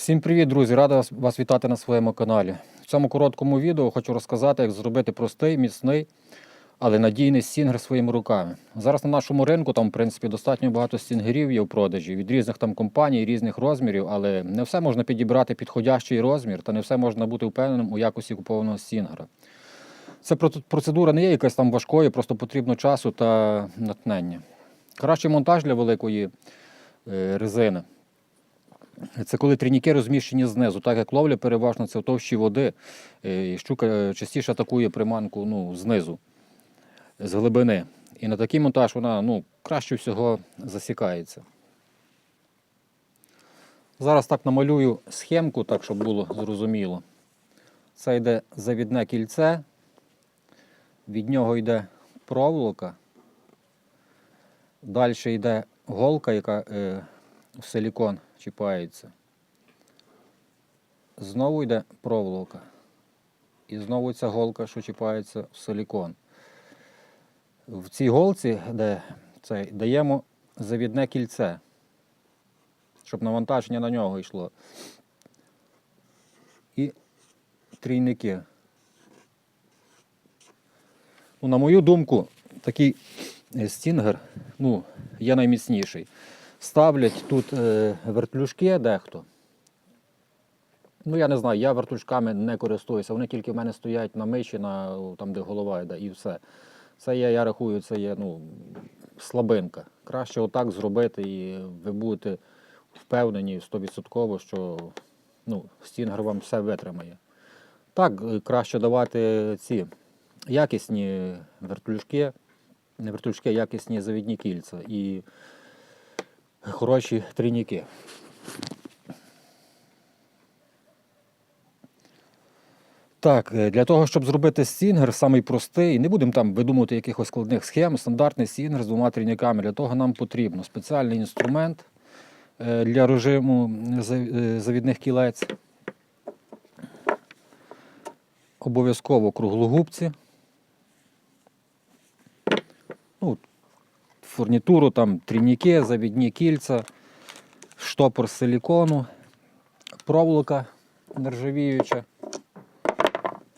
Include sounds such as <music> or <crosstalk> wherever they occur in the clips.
Всім привіт, друзі! Рада вас- вітати на своєму каналі. В цьому короткому відео хочу розказати, як зробити простий, міцний, але надійний стінгер своїми руками. Зараз на нашому ринку там, в принципі, достатньо багато стінгерів є в продажі від різних там компаній, різних розмірів, але не все можна підібрати підходящий розмір, та не все можна бути впевненим у якості купованого стінгера. Ця процедура не є якась там важкою, просто потрібно часу та натхнення. Кращий монтаж для великої е, резини. Це коли трійники розміщені знизу, так як ловля переважно це в товщі води. е, І щука е, частіше атакує приманку ну, знизу, з глибини. І на такий монтаж вона ну, краще всього засікається. Зараз так намалюю схемку, так, щоб було зрозуміло. Це йде завідне кільце, від нього йде проволока, далі йде голка, яка е, силікон чіпається. Знову йде проволока. І знову ця голка, що чіпається в силікон. В цій голці, де це, даємо завідне кільце, щоб навантаження на нього йшло. І трійники. Ну, на мою думку, такий е, стінгер ну, є найміцніший. Ставлять тут е, вертлюжки дехто. Ну, я не знаю, я вертушками не користуюся. Вони тільки в мене стоять на миші, на, там, де голова йде, і все. Це є, я рахую, це є ну, слабинка. Краще отак зробити, і ви будете впевнені 100%, що ну, стінгер вам все витримає. Так, е, краще давати ці якісні вертлюжки, не вертлюжки, якісні завідні кільця і хороші трійники. Так, е, для того, щоб зробити стінгер, самий простий, не будемо там видумувати якихось складних схем, стандартний стінгер з двома трійниками. Для того нам потрібно спеціальний інструмент е, для режиму е, завідних кілець. Обов'язково круглогубці. Ну, фурнітуру, там трійники, завідні кільця, штопор з силікону, проволока нержавіюча.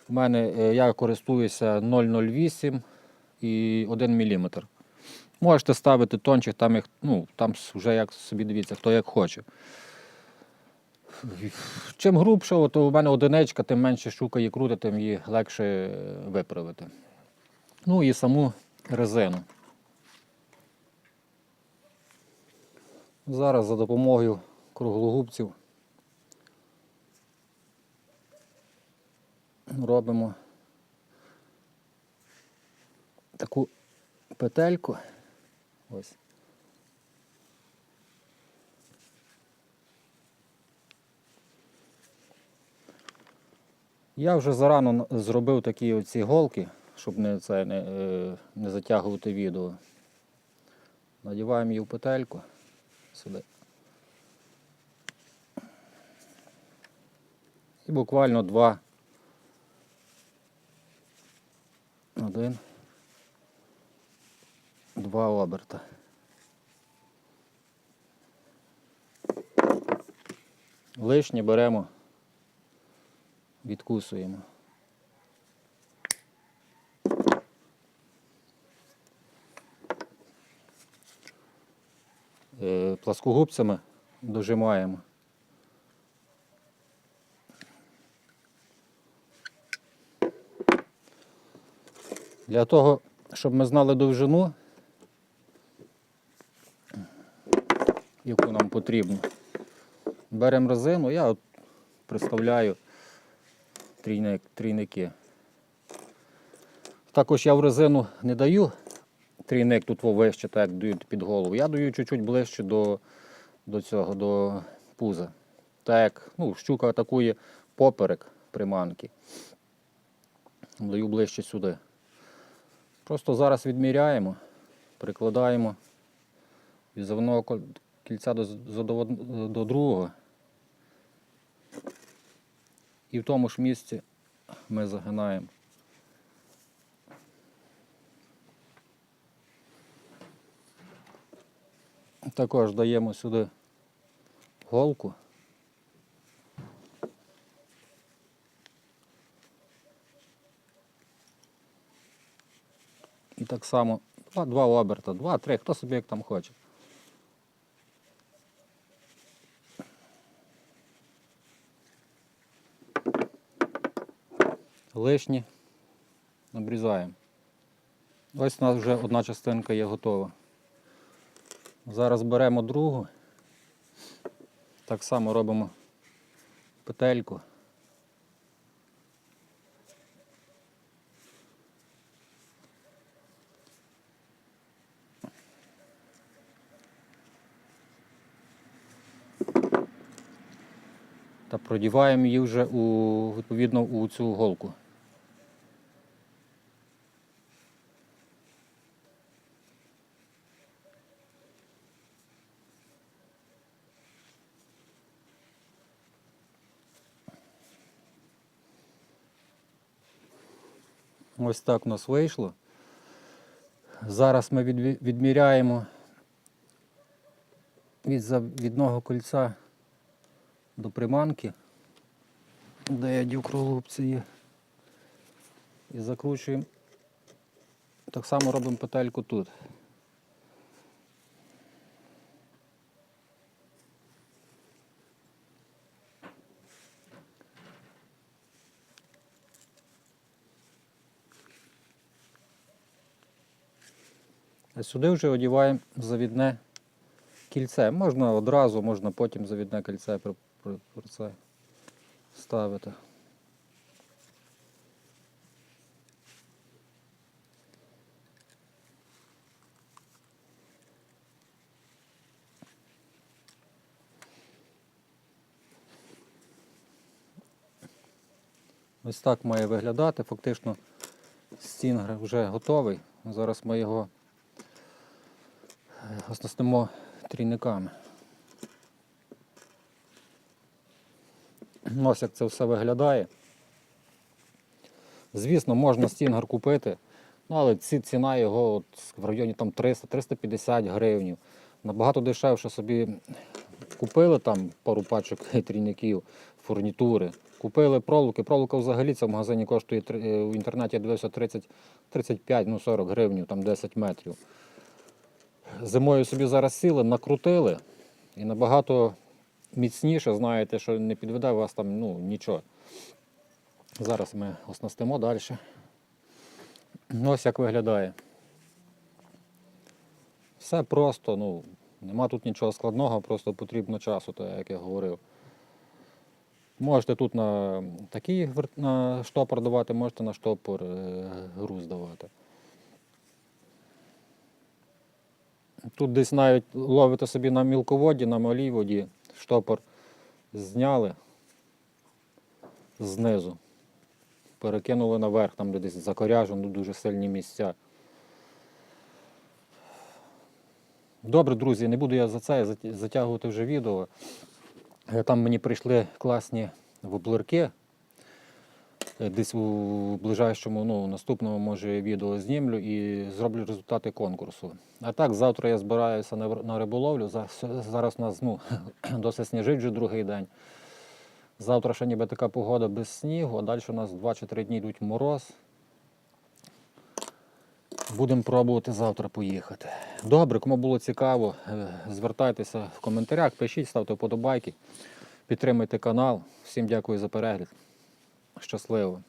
У мене е, я користуюся 0,08 і 1 мм. Можете ставити тончих, там, їх, ну, там вже як собі дивіться, хто як хоче. Чим грубше, то у мене одиничка, тим менше щука її крутить, тим її легше е, виправити. Ну і саму резину. Зараз за допомогою круглогубців робимо таку петельку. Ось. Я вже зарано зробив такі оці голки, щоб не, це, не, е, не затягувати відео. Надіваємо її в петельку сюди. І буквально два. Один. Два оберта. Лишнє беремо, відкусуємо. Е, Пласкогубцями дожимаємо. Для того, щоб ми знали довжину, яку нам потрібно, беремо резину, я от представляю трійник, трійники. Також я в резину не даю трійник тут во вище, так дають під голову. Я даю чуть-чуть ближче до, до цього, до пуза. Так ну, щука атакує поперек приманки. Даю ближче сюди. Просто зараз відміряємо, прикладаємо від заводного кол- кільця до, до, до другого. І в тому ж місці ми загинаємо. Також даємо сюди голку. І так само два, два оберта, два-три, хто собі як там хоче. Лишні обрізаємо. Ось у нас вже одна частинка є готова. Зараз беремо другу. Так само робимо петельку. Та продіваємо її вже у, відповідно у цю голку. Ось так у нас вийшло. Зараз ми відміряємо від завідного кольця до приманки, де я дів є. І закручуємо. Так само робимо петельку тут. Сюди вже одіваємо завідне кільце. Можна одразу, можна потім завідне кільце про, про, про це ставити. Ось так має виглядати. Фактично стінгер вже готовий. Зараз ми його оснастимо трійниками. Ось як це все виглядає. Звісно, можна стінгер купити, ну, але ці, ціна його от в районі 300-350 гривень. Набагато дешевше собі купили там пару пачок <laughs> трійників, фурнітури. Купили проволоки. Проволока взагалі це в магазині коштує е, в інтернеті дивився 30, 35, ну 40 гривень, там 10 метрів. Зимою собі зараз сіли, накрутили і набагато міцніше, знаєте, що не підведе вас там ну, нічого. Зараз ми оснастимо далі. Ось як виглядає. Все просто, ну, нема тут нічого складного, просто потрібно часу, то, як я говорив. Можете тут на такий на штопор давати, можете на штопор е, груз давати. Тут десь навіть ловите собі на мілководі, на малій воді, штопор зняли знизу, перекинули наверх, там де десь закоряжено, дуже сильні місця. Добре, друзі, не буду я за це затягувати вже відео. Е, Там мені прийшли класні воблерки. Е, Десь у ближайшому, ну, наступному, може, відео знімлю і зроблю результати конкурсу. А так, завтра я збираюся на, риболовлю. Зараз у нас ну, <clears throat> досить сніжить вже другий день. Завтра ще ніби така погода без снігу, а далі у нас 2 чи 3 дні йдуть мороз. Будемо пробувати завтра поїхати. Добре, кому було цікаво, е, звертайтеся в коментарях, пишіть, ставте вподобайки, підтримуйте канал. Всім дякую за перегляд. Щасливо!